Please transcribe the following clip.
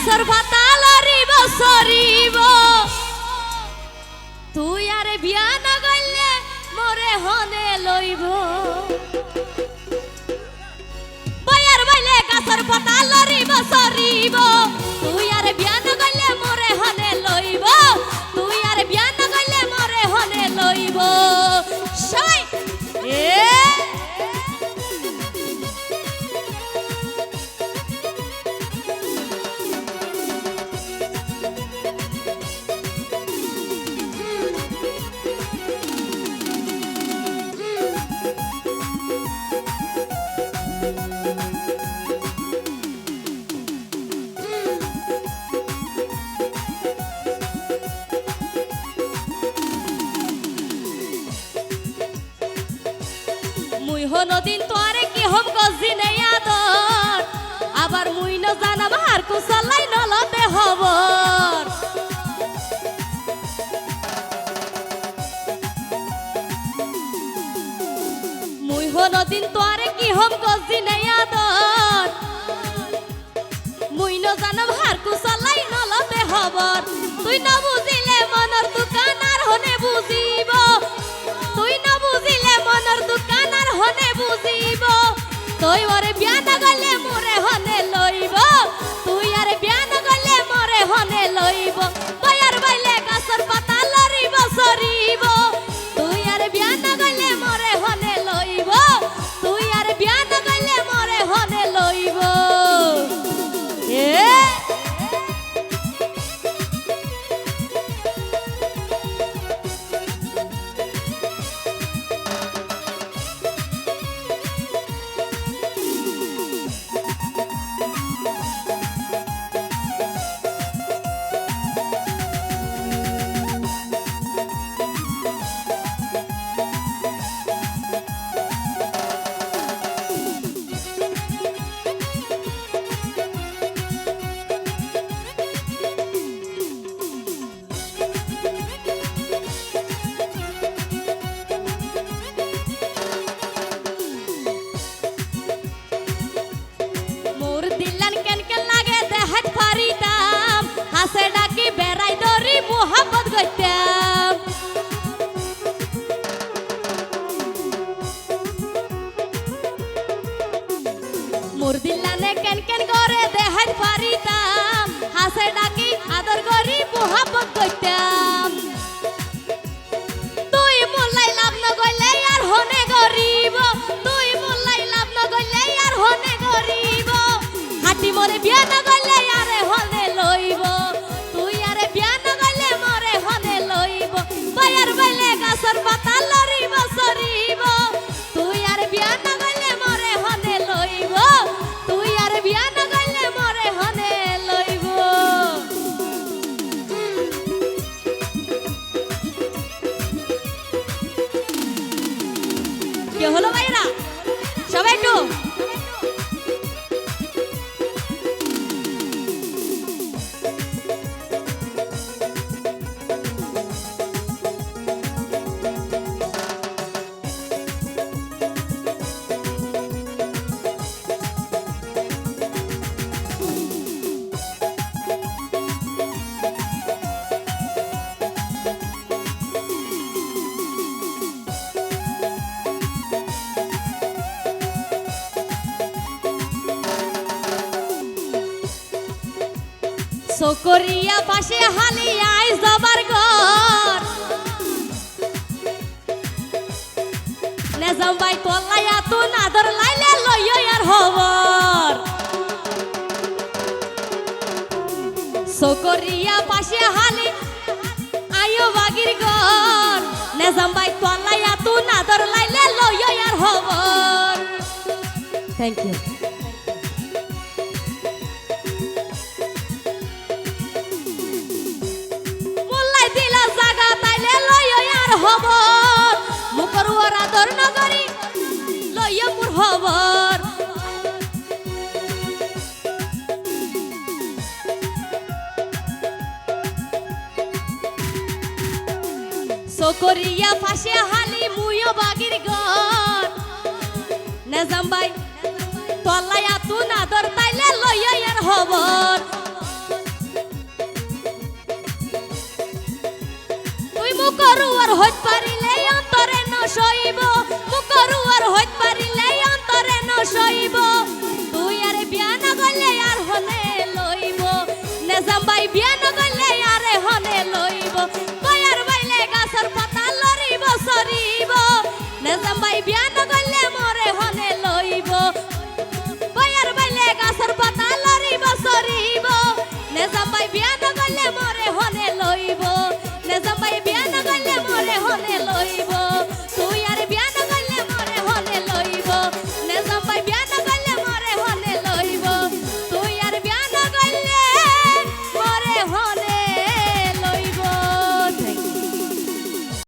গাছর পাতাল মুই হনদিন তোরে কি হম গজি নেই আদর। আবার মুই ন জানাম আর কুশলাই নলতে হবর। মুই হনদিন তোরে কি হম গজি নেই আদর। মুই ন জানাম কুশলাই নলতে তুই বুঝিলে মনর দোকান আর হনে বুঝিব তুই ওরে মোর দিল্লানে কেন কেন করে সকরিয়া পাশে হালি আই জবার ঘর। নেজাম বাই তল্লাইয়া তো নাদর লাইলে লইয় আর হবর। সকরিয়া পাশে হালি আয়ো বাগির ঘর। নেজাম বাই তল্লাইয়া তো নাদর লাইলে লইয় আর হবর। থ্যাংক ইউ হবর মুখর ওরা দর নগরী লইয় সকরিয়া হালি মুইও বাগির গর নেজাম বাই তল্লাই আতু নাদর তাইলে হবর। মুকরু আর হইত পারিলে অন্তরে ন সইব মুকরু আর হইত পারিলে অন্তরে ন সইব। তুই